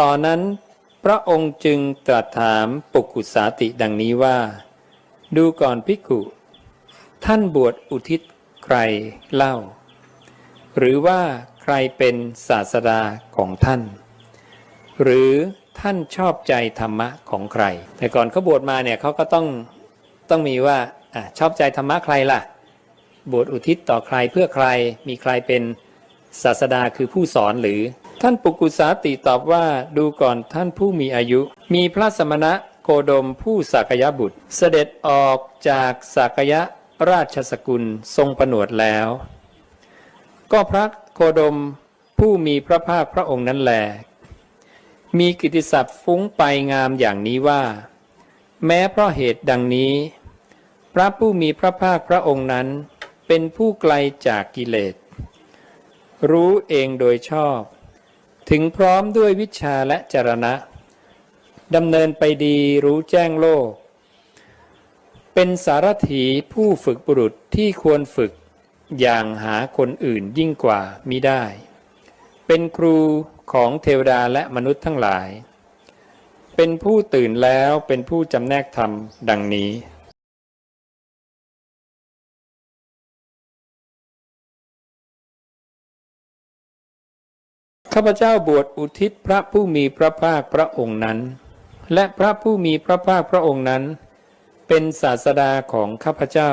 ตอนนั้นพระองค์จึงตรัสถามปุกุสาติดังนี้ว่า ดูก่อนภิกุ ท่านบวชอุทิศใครเล่า หรือว่าใครเป็นศาสดาของท่าน หรือท่านชอบใจธรรมะของใคร แต่ก่อนเขาบวชมาเนี่ยเขาก็ต้องต้องมีว่าอชอบใจธรรมะใครล่ะ บวชอุทิศต่อใครเพื่อใครมีใครเป็นศาสดาคือผู้สอนหรือ ท่านปุกุสาติตอบว่าดูก่อนท่านผู้มีอายุ มีพระสมณะโคดมผู้สักยบุตร เสด็จออกจากสักยะราชสกุลทรงประนวดแล้ว ก็พระโคดมผู้มีพระภาคพระองค์นั้นแล มีกิติศัพท์ฟุ้งไปงามอย่างนี้ว่า แม้เพราะเหตุดังนี้ พระผู้มีพระภาคพระองค์นั้น เป็นผู้ไกลจากกิเลส รู้เองโดยชอบ ถึงพร้อมด้วยวิชาและจรณะดำเนินไปดีรู้แจ้งโลก เป็นสารถีผู้ฝึกบุรุษที่ควรฝึกอย่างหาคนอื่นยิ่งกว่ามิได้ เป็นครูของเทวดาและมนุษย์ทั้งหลาย เป็นผู้ตื่นแล้วเป็นผู้จำแนกธรรมดังนี้ ข้าพเจ้าบวชอุทิศพระผู้มีพระภาคพระองค์นั้น และพระผู้มีพระภาคพระองค์นั้น เป็นศาสดาของข้าพเจ้า